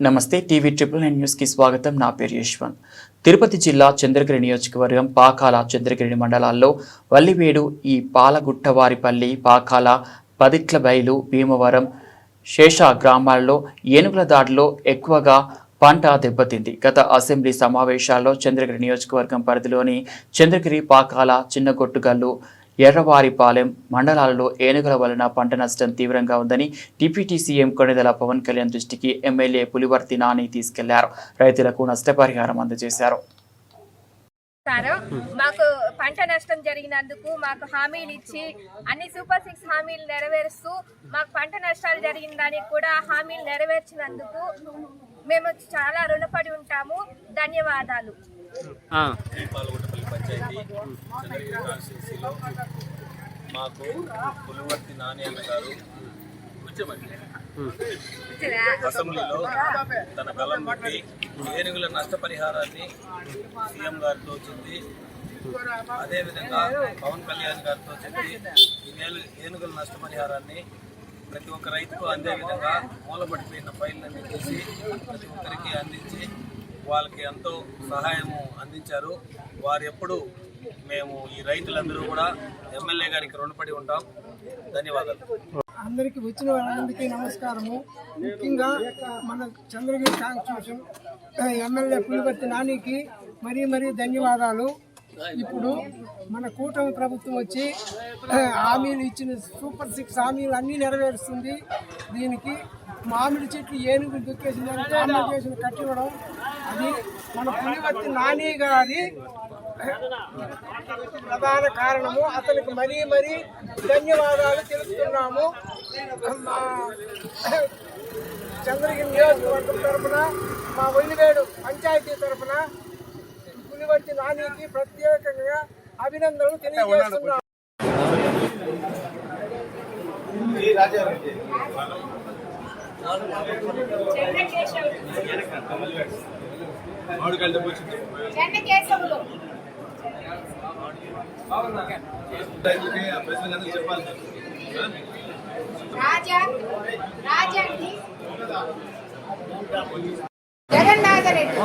నమస్తే TV triple nine న్యూస్కి స్వాగతం. నా పేరు యశ్వంత్. తిరుపతి జిల్లా చంద్రగిరి నియోజకవర్గం పాకాల చంద్రగిరి మండలాల్లో వల్లివేడు ఈ పాలగుట్టవారిపల్లి పాకాల పదిట్ల బయలు భీమవరం శేష గ్రామాల్లో ఏనుగుల దాడిలో ఎక్కువగా పంట దెబ్బతింది. గత అసెంబ్లీ సమావేశాల్లో చంద్రగిరి నియోజకవర్గం పరిధిలోని చంద్రగిరి పాకాల చిన్నగొట్టుగల్లు ఎర్రవారిపాలెం మండలాలలో ఏనుగుల వలన పంట నష్టం తీవ్రంగా ఉందని డిప్యూటీ సీఎం కొణిదెల పవన్ కళ్యాణ్ దృష్టికి ఎమ్మెల్యే పులివర్తి నాని తీసుకెళ్ళారు. రైతులకు నష్టపరిహారం అందజేశారు. సారు మాకు పంట నష్టం జరిగినందుకు మాకు హామీలు ఇచ్చి అన్ని సూపర్ సిక్స్ హామీలు నెరవేరుస్తూ మాకు పంట నష్టాలు జరిగిన దానికి కూడా హామీలు నెరవేర్చినందుకు మేము చాలా రుణపడి ఉంటాము. ధన్యవాదాలు. పంచాయతీ చంద్రగిరి కాన్స్టిట్యూన్సీలో మాకు పులివర్తి నాని గారు కూర్చోమని అసెంబ్లీలో తన బలం బట్టి ఏనుగుల నష్టపరిహారాన్ని సీఎం గారితో వచ్చింది అదేవిధంగా పవన్ కళ్యాణ్ గారితో చెప్పి ఈ ఏనుగుల నష్టపరిహారాన్ని ప్రతి ఒక్క రైతుకు అందే విధంగా మూలపడిపోయిన ఫైళ్ళని తీసి ప్రతి ఒక్కరికి అందించి వాళ్ళకి ఎంతో సహాయము అందించారు. వారు ఎప్పుడు మేము ఈ రైతులందరూ కూడా ఎమ్మెల్యే గారికి రుణపడి ఉంటాం. ధన్యవాదాలు. అందరికి వచ్చిన వాళ్ళందరికీ నమస్కారము. ముఖ్యంగా మన చంద్రగిరి కాన్స్టిట్యూషన్ ఎమ్మెల్యే పులిపర్తి నానికి మరీ మరీ ధన్యవాదాలు. ఇప్పుడు మన కూటమి ప్రభుత్వం వచ్చి హామీలు ఇచ్చిన సూపర్ సిక్స్ హామీలు అన్నీ నెరవేరుస్తుంది. దీనికి మామిడి చెట్లు ఏనుగులు దుక్కేసిన కాంబినేషన్ కట్టివ్వడం అది మన పులివర్తి నాని గారి ప్రధాన కారణము. అతనికి మరీ మరీ ధన్యవాదాలు తెలుపుతున్నాము చంద్రగిరి నియోజకవర్గం తరఫున మా ఒలివేడు పంచాయతీ తరఫున పులివర్తి నానికి ప్రత్యేకంగా అభినందనలు తెలియజేస్తున్నాము. రాజా రాజాండి జగన్నాథ రెడ్డి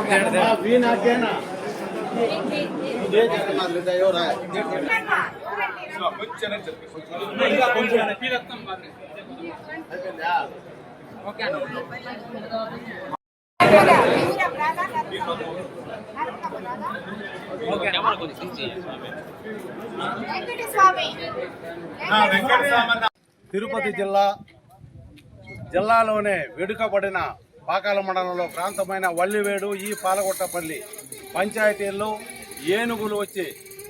వెంకటస్వామి తిరుపతి జిల్లా జిల్లాలోనే వెనుకబడిన పాకాల మండలంలో ప్రాంతమైన వల్లివేడు ఈ పాలగొట్టపల్లి పంచాయతీల్లో ఏనుగులు వచ్చి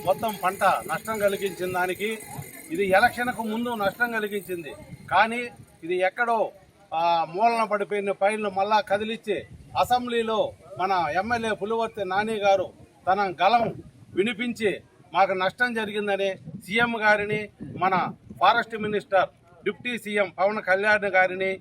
మొత్తం పంట నష్టం కలిగించిన దానికి ఇది ఎలక్షన్కు ముందు నష్టం కలిగించింది. కానీ ఇది ఎక్కడో మూలన పడిపోయిన ఫైల్ను మళ్ళా కదిలిచ్చి అసెంబ్లీలో మన ఎమ్మెల్యే పులివర్తి నాని గారు తన గలం వినిపించి మాకు నష్టం జరిగిందని సీఎం గారిని మన forest minister deputy CM Pawan Kalyan గారిని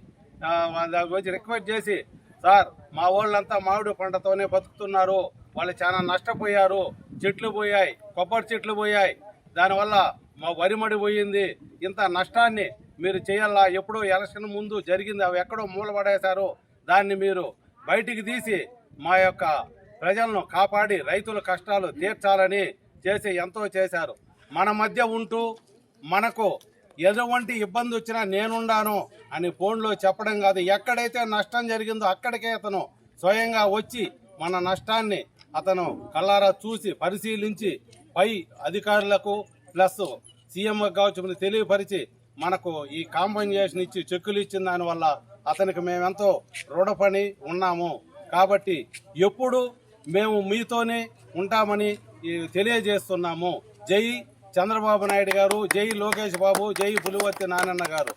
వచ్చి రిక్వెస్ట్ చేసి సార్ మా వాళ్ళంతా మామిడి పంటతోనే బతుకుతున్నారు. వాళ్ళు చాలా నష్టపోయారు. చెట్లు పోయాయి. కొబ్బరి చెట్లు పోయాయి. దానివల్ల మా వరిమడి పోయింది. ఇంత నష్టాన్ని మీరు చేయాలా? ఎప్పుడో ఎలక్షన్ ముందు జరిగింది. అవి ఎక్కడో మూలపడేశారో. దాన్ని మీరు బయటికి తీసి మా యొక్క ప్రజలను కాపాడి రైతుల కష్టాలు తీర్చాలని చేసి ఎంతో చేశారు. మన మధ్య ఉంటూ మనకు ఎటువంటి ఇబ్బంది వచ్చినా నేనుండాను అని ఫోన్లో చెప్పడం కాదు. ఎక్కడైతే నష్టం జరిగిందో అక్కడికే అతను స్వయంగా వచ్చి మన నష్టాన్ని అతను కళ్ళారా చూసి పరిశీలించి పై అధికారులకు ప్లస్ సీఎం కావచ్చు తెలియపరిచి మనకు ఈ కాంపన్సేషన్ ఇచ్చి చెక్కులు ఇచ్చిన దానివల్ల అతనికి మేమెంతో రుణపడి ఉన్నాము. కాబట్టి ఎప్పుడు మేము మీతోనే ఉంటామని తెలియజేస్తున్నాము. జై చంద్రబాబు నాయుడు గారు జై లోకేష్ బాబు జై పులివర్తి నానన్న గారు.